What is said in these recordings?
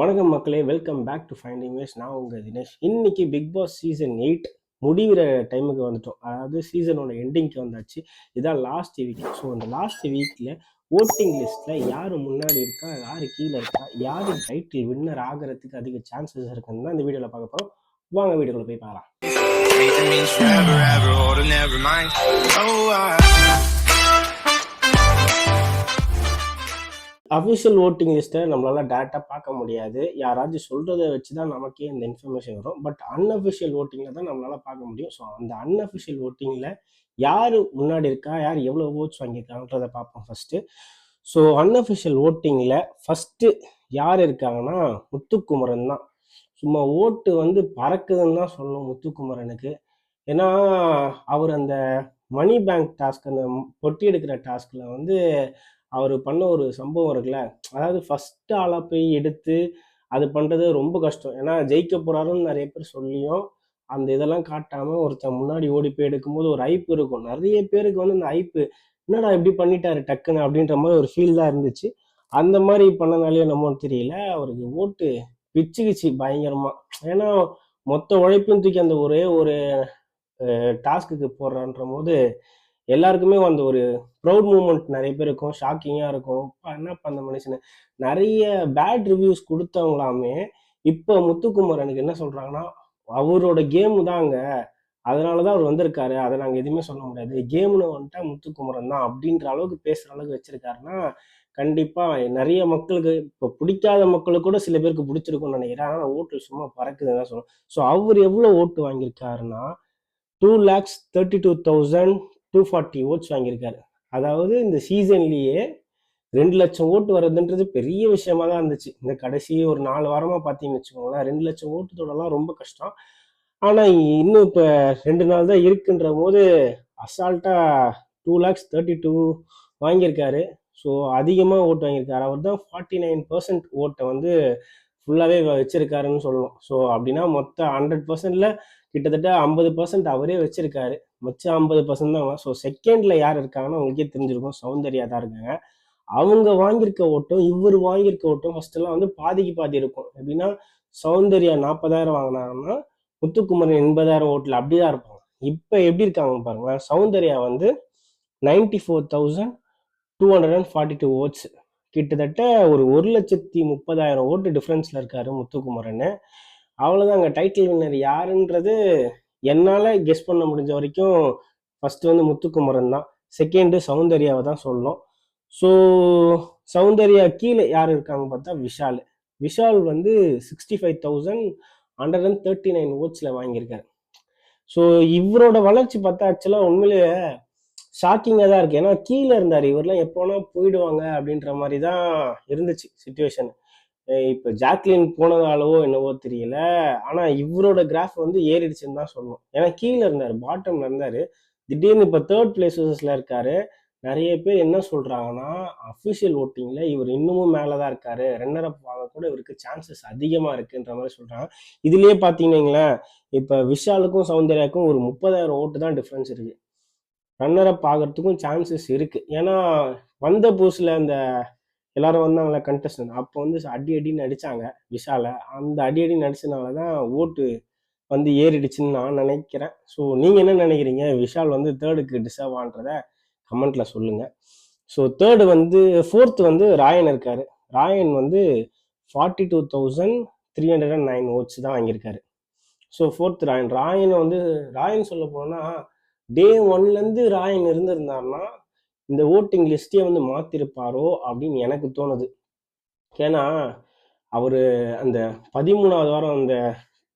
வணக்கம் மக்களே welcome back to finding ways நான் உங்கள் தினேஷ். இன்னைக்கு பிக் பாஸ் சீசன் எயிட் முடிகிற டைமுக்கு வந்துட்டோம். அதாவது சீசனோட எண்டிங்க்கு வந்தாச்சு. இதான் லாஸ்ட் வீக் ஸோ அந்த லாஸ்ட் வீக்கில் ஓட்டிங் லிஸ்ட்டில் யார் முன்னாடி இருக்கா யார் கீழே இருக்கா யார் டைட்டில் வின்னர் ஆகிறதுக்கு அதிக சான்சஸ் இருக்குன்னு தான் இந்த வீடியோவில் பார்க்க போகிறோம் வாங்க வீடியோவில் போய் பார்க்கலாம். அஃபிஷியல் ஓட்டிங் லிஸ்ட்டை நம்மளால டேரெக்டாக பார்க்க முடியாது. யாராச்சும் சொல்கிறத வச்சு தான் நமக்கே இந்த இன்ஃபர்மேஷன் வரும். பட் அன்அஃபிஷியல் ஓட்டிங்கில் தான் நம்மளால் பார்க்க முடியும். ஸோ அந்த அன்அஃபிஷியல் ஓட்டிங்கில் யார் முன்னாடி இருக்கா? யார் எவ்வளோ ஓட்ஸ் வாங்கியிருக்காங்கன்றத பார்ப்போம் ஃபஸ்ட்டு ஸோ அன்அஃபிஷியல் ஓட்டிங்கில் ஃபஸ்ட்டு யார் இருக்காங்கன்னா முத்துக்குமரன் தான். சும்மா ஓட்டு வந்து பறக்குதுன்னு தான் சொல்லணும் முத்துக்குமரனுக்கு. ஏன்னா அவர் அந்த மணி பேங்க் டாஸ்க் அந்த பொட்டி எடுக்கிற டாஸ்கில் வந்து அவர் பண்ண ஒரு சம்பவம் இருக்குல்ல? அதாவது ஃபஸ்ட்டு ஆளாக போய் எடுத்து அது பண்ணுறது ரொம்ப கஷ்டம். ஏன்னா ஜெயிக்க போகிறாருன்னு நிறைய பேர் சொல்லியும் அந்த இதெல்லாம் காட்டாமல் ஒருத்தன் முன்னாடி ஓடி போய் எடுக்கும்போது ஒரு ஐப்பு இருக்கும். நிறைய பேருக்கு வந்து அந்த ஐப்பு என்னடா இப்படி பண்ணிட்டாரு டக்குன்னு? அப்படின்ற மாதிரி ஒரு ஃபீல் தான் இருந்துச்சு. அந்த மாதிரி பண்ணனாலே நம்ம தெரியல. அவருக்கு ஓட்டு பிச்சுக்குச்சு பயங்கரமாக ஏன்னா மொத்த உழைப்பையும் தூக்கி அந்த ஒரே ஒரு டாஸ்க்குக்கு போடுறான்ற போது எல்லாருக்குமே அந்த ஒரு ப்ரௌட் மூமெண்ட் நிறைய பேர் இருக்கும். ஷாக்கிங்காக இருக்கும். என்ன என்னப்பா அந்த மனுஷனு? நிறைய பேட் ரிவ்யூஸ் கொடுத்தவங்களாமே இப்போ முத்துக்குமரனுக்கு என்ன சொல்கிறாங்கன்னா அவரோட கேம் தாங்க. அதனால தான் அவர் வந்திருக்காரு. அதை நாங்கள் எதுவுமே சொல்ல முடியாது. கேம்னு வந்துட்டா முத்துக்குமரன் தான் அப்படின்ற அளவுக்கு பேசுகிற அளவுக்கு வச்சிருக்காருன்னா கண்டிப்பாக நிறைய மக்களுக்கு இப்போ பிடிக்காத மக்களுக்கு கூட சில பேருக்கு பிடிச்சிருக்கும்னு நினைக்கிறேன். ஆனால் ஓட்டு சும்மா பறக்குதுன்னு தான் சொல்லணும் ஸோ அவர் எவ்வளோ vote வாங்கியிருக்காருன்னா two lakhs thirty two thousand two forty votes வாங்கியிருக்காரு. அதாவது இந்த சீசன்லேயே ரெண்டு லட்சம் ஓட்டு வர்றதுன்றது பெரிய விஷயமா தான் இருந்துச்சு. இந்த கடைசி ஒரு நாலு வாரமாக பார்த்தீங்கன்னு வச்சுக்கோங்களேன் ரெண்டு லட்சம் ஓட்டுத்தோடலாம் ரொம்ப கஷ்டம். ஆனால் இன்னும் இப்போ ரெண்டு நாள் தான் இருக்குன்ற போது அசால்ட்டாக டூ லேக்ஸ் தேர்ட்டி டூ வாங்கியிருக்காரு. ஸோ அதிகமாக ஓட்டு வாங்கியிருக்காரு. அவர் தான் ஃபார்ட்டி நைன் பர்சன்ட் ஓட்டை வந்து ஃபுல்லாகவே வச்சிருக்காருன்னு சொல்லணும். ஸோ அப்படின்னா மொத்த ஹண்ட்ரட் பர்சன்டில் கிட்டத்தட்ட ஐம்பது பர்சன்ட் அவரே வச்சிருக்காரு. மிச்சம் ஐம்பது பர்சன்ட் தான் ஸோ செகண்டில் யார் இருக்காங்கன்னா உங்களுக்கே தெரிஞ்சிருக்கும். சௌந்தர்யா தான் இருக்காங்க. அவங்க வாங்கியிருக்க ஓட்டம் இவர் வாங்கியிருக்க ஓட்டம் ஃபஸ்ட்டெல்லாம் வந்து பாதிக்கு பாதி இருக்கும். எப்படின்னா சௌந்தர்யா நாற்பதாயிரம் வாங்கினாங்கன்னா முத்துக்குமரன் எண்பதாயிரம் ஓட்டில் அப்படிதான் இருப்பாங்க. இப்போ எப்படி இருக்காங்க பாருங்களேன் சௌந்தர்யா வந்து ninety four thousand two hundred and forty two votes கிட்டத்தட்ட ஒரு ஒரு லட்சத்தி முப்பதாயிரம் ஓட்டு டிஃப்ரென்ஸில் இருக்காரு முத்துக்குமரன். அவ்வளோதாங்க டைட்டில் வின்னர் யாருன்றது என்னால் கெஸ் பண்ண முடிஞ்ச வரைக்கும் ஃபர்ஸ்ட் வந்து முத்துக்குமரன் தான். செகண்டு சௌந்தர்யாவை தான் சொல்லணும். ஸோ சௌந்தர்யா கீழே யார் இருக்காங்க பார்த்தா விஷால். விஷால் வந்து sixty five thousand hundred and thirty nine ஓட்ஸில் வாங்கியிருக்காரு. ஸோ இவரோட வளர்ச்சி பார்த்தா ஆக்சுவலாக உண்மையிலேயே ஷாக்கிங்காக தான் இருக்குது ஏன்னா கீழே இருந்தார். இவரெலாம் எப்போனா போயிடுவாங்க அப்படின்ற மாதிரி தான் இருந்துச்சு சுச்சுவேஷன் இப்போ ஜாக்லின் போனதாலவோ என்னவோ தெரியல. ஆனால் இவரோட கிராஃப் வந்து ஏறிடுச்சுன்னு தான் சொல்லணும். ஏன்னா கீழே இருந்தார் பாட்டம்ல இருந்தார். திடீர்னு இப்போ தேர்ட் பிளேசஸில் இருக்காரு. நிறைய பேர் என்ன சொல்றாங்கன்னா அஃபிஷியல் ஓட்டிங்ல இவர் இன்னமும் மேலே தான் இருக்காரு. ரன்னர் அப் வாங்க கூட இவருக்கு சான்சஸ் அதிகமாக இருக்குன்ற மாதிரி சொல்றாங்க. இதுலயே பார்த்தீங்கன்னா இப்போ விஷாலுக்கும் சௌந்தர்யாக்கும் ஒரு முப்பதாயிரம் ஓட்டு தான் டிஃப்ரென்ஸ் இருக்கு. ரன்னர் அப் ஆகிறதுக்கும் சான்சஸ் இருக்கு. ஏன்னா வந்த புதுசுல அந்த எல்லாரும் வந்தாங்களே கண்டஸ்டன் அப்போ வந்து அடி அடின்னு நடிச்சாங்க விஷாலை. அந்த அடி அடி நடிச்சனால தான் ஓட்டு வந்து ஏறிடுச்சுன்னு நான் நினைக்கிறேன். ஸோ நீங்கள் என்ன நினைக்கிறீங்க? விஷால் வந்து தேர்டுக்கு டிசர்வ் ஆன்றத கமெண்ட்ல சொல்லுங்க. ஸோ தேர்டு வந்து ஃபோர்த்து வந்து ராயன் இருக்காரு. ராயன் வந்து forty two thousand three hundred and nine votes தான் வாங்கியிருக்காரு. So fourth Rayan. ராயனை வந்து ராயன் சொல்ல போனால் டே ஒன்லேருந்து ராயன் இருந்திருந்தாருன்னா இந்த ஓட்டிங் லிஸ்ட்டே வந்து மாற்றிருப்பாரோ அப்படின்னு எனக்கு தோணுது. ஏன்னா அவர் அந்த பதிமூணாவது வாரம் அந்த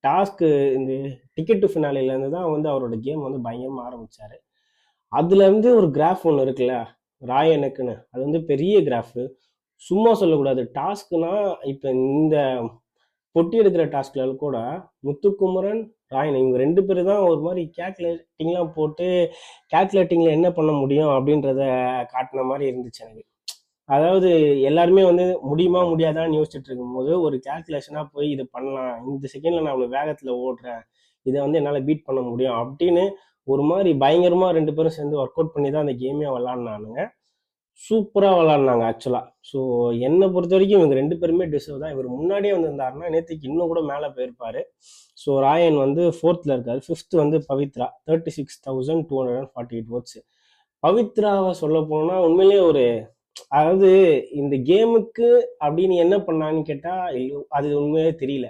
டாஸ்க்கு இந்த டிக்கெட் டு ஃபினாலேருந்து தான் வந்து அவரோட கேம் வந்து பயங்கரமாக ஆரம்பித்தார் அதுலேருந்து ஒரு கிராஃப் ஒன்று இருக்குல்ல ராயனுக்குன்னு அது வந்து பெரிய கிராஃபு சும்மா சொல்லக்கூடாது. டாஸ்க்குனா இப்போ இந்த பொட்டி எடுக்கிற டாஸ்க்ல கூட முத்துக்குமரன் ராயன் இவங்க ரெண்டு பேர் தான் ஒரு மாதிரி கேல்குலேட்டிங்லாம் போட்டு கேல்குலேட்டிங்கில் என்ன பண்ண முடியும் அப்படின்றத காட்டின மாதிரி இருந்துச்சு எனக்கு. அதாவது எல்லாருமே வந்து முடியுமா முடியாதான்னு யோசிச்சுட்டு இருக்கும்போது ஒரு கேல்குலேஷனாக போய் இது பண்ணலாம். இந்த செகண்டில் நான் அவ்வளோ வேகத்தில் ஓடுறேன். இதை வந்து என்னால் பீட் பண்ண முடியும் அப்படின்னு ஒரு மாதிரி பயங்கரமாக ரெண்டு பேரும் சேர்ந்து ஒர்க் அவுட் பண்ணி தான் அந்த கேமே விளாட்னானுங்க. சூப்பராக விளாட்னாங்க ஆக்சுவலாக ஸோ என்னை பொறுத்த வரைக்கும் இவங்க ரெண்டு பேருமே டிசர்வ் தான். இவர் முன்னாடியே வந்திருந்தாருன்னா நேற்றுக்கு இன்னும் கூட மேலே போயிருப்பாரு. ஸோ ராயன் வந்து ஃபோர்த்தில் இருக்காரு. ஃபிஃப்த் வந்து Pavithra. Thirty six thousand two hundred and forty eight votes பவித்ராவை சொல்ல போனால் உண்மையிலேயே ஒரு அதாவது இந்த கேமுக்கு அப்படின்னு என்ன பண்ணாங்கன்னு கேட்டால் அது உண்மையே தெரியல.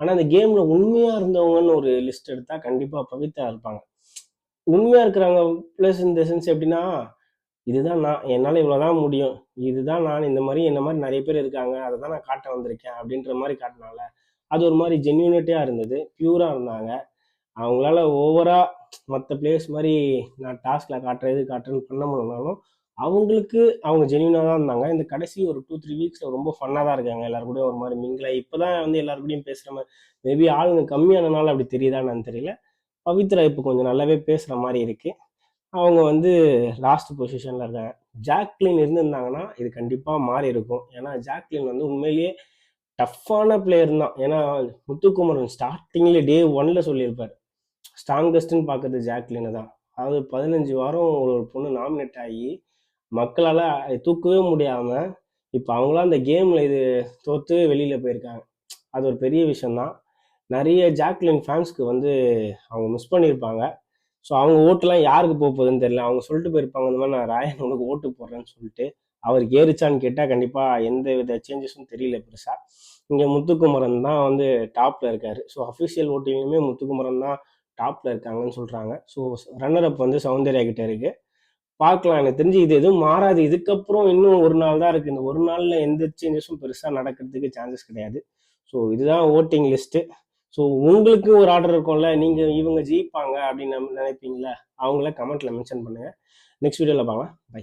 ஆனால் அந்த கேமில் உண்மையாக இருந்தவங்கன்னு ஒரு லிஸ்ட் எடுத்தால் கண்டிப்பாக பவித்ரா இருப்பாங்க. உண்மையாக இருக்கிறாங்க ப்ளஸ் இந்த சென்ஸ் எப்படின்னா இதுதான் நான் என்னால் இவ்வளோதான் முடியும். இதுதான் நான் இந்த மாதிரி என்ன மாதிரி நிறைய பேர் இருக்காங்க அதை தான் நான் காட்ட வந்திருக்கேன் அப்படின்ற மாதிரி காட்டினால அது ஒரு மாதிரி ஜென்யூனிட்டியாக இருந்தது பியூராக இருந்தாங்க. அவங்களால ஓவராக மற்ற பிளேயர்ஸ் மாதிரி நான் டாஸ்கில் காட்டுறேன் காட்டுறேன்னு பண்ண முடியலனாலும் அவங்களுக்கு அவங்க ஜென்யூனாக தான் இருந்தாங்க. இந்த கடைசி ஒரு டூ த்ரீ வீக்ஸில் ரொம்ப ஃபன்னாக தான் இருக்காங்க எல்லாரு கூடயும் ஒரு மாதிரி மிங்கிலாக இப்போ தான் வந்து எல்லாருக்கூடையும் பேசுகிற மாதிரி மேபி ஆளுங்க கம்மியானனால அப்படி தெரியுதான்னு தெரியல. பவித்ரா இப்போ கொஞ்சம் நல்லாவே பேசுகிற மாதிரி இருக்குது அவங்க வந்து லாஸ்ட் பொசிஷனில் இருக்காங்க. ஜாக்லின் இருந்திருந்தாங்கன்னா இது கண்டிப்பாக மாறி இருக்கும். ஏன்னா ஜாக்லின் வந்து உண்மையிலேயே டஃப்பான பிளேயர் தான். ஏன்னா முத்துக்குமரன் ஸ்டார்டிங்ல டே ஒன்ல சொல்லியிருப்பார். ஸ்ட்ராங்கஸ்ட்னு பார்க்கறது ஜாக்லினை தான். அதாவது பதினஞ்சு வாரம் ஒரு பொண்ணு நாமினேட் ஆகி மக்களால் தூக்கவே முடியாமல் இப்போ அவங்களாம் அந்த கேமில் இது தோற்று வெளியில் போயிருக்காங்க. அது ஒரு பெரிய விஷயம்தான். நிறைய ஜாக்லின் ஃபேன்ஸ்க்கு வந்து அவங்க மிஸ் பண்ணியிருப்பாங்க. ஸோ அவங்க ஓட்டுலாம் யாருக்கு போக போகுதுன்னு தெரியல. அவங்க சொல்லிட்டு போயிருப்பாங்க இந்த மாதிரி நான் ராயன் உனக்கு ஓட்டு போடுறேன்னு சொல்லிட்டு அவருக்கு ஏறிச்சான்னு கேட்டால் கண்டிப்பாக எந்த வித சேஞ்சஸும் தெரியல பெருசாக இங்கே முத்துக்குமரன் தான் வந்து டாப்பில் இருக்காரு. ஸோ அஃபிஷியல் ஓட்டிங்லையுமே முத்துக்குமரன் தான் டாப்பில் இருக்காங்கன்னு சொல்கிறாங்க ஸோ ரன்னர் அப் வந்து சௌந்தர்யா கிட்ட இருக்கு. பார்க்கலாம். எனக்கு தெரிஞ்சு இது எதுவும் மாறாது. இதுக்கப்புறம் இன்னும் ஒரு நாள் தான் இருக்குது இந்த ஒரு நாளில் எந்த சேஞ்சஸும் பெருசாக நடக்கிறதுக்கு சான்சஸ் கிடையாது. ஸோ இதுதான் ஓட்டிங் லிஸ்ட்டு ஸோ உங்களுக்கு ஒரு ஆர்டர் இருக்கும்ல நீங்கள் இவங்க ஜெயிப்பாங்க அப்படின்னு நினைப்பீங்களா? அவங்கள கமெண்ட்டில் மென்ஷன் பண்ணுங்கள் நெக்ஸ்ட் வீடியோவில் பார்க்கலாம். பை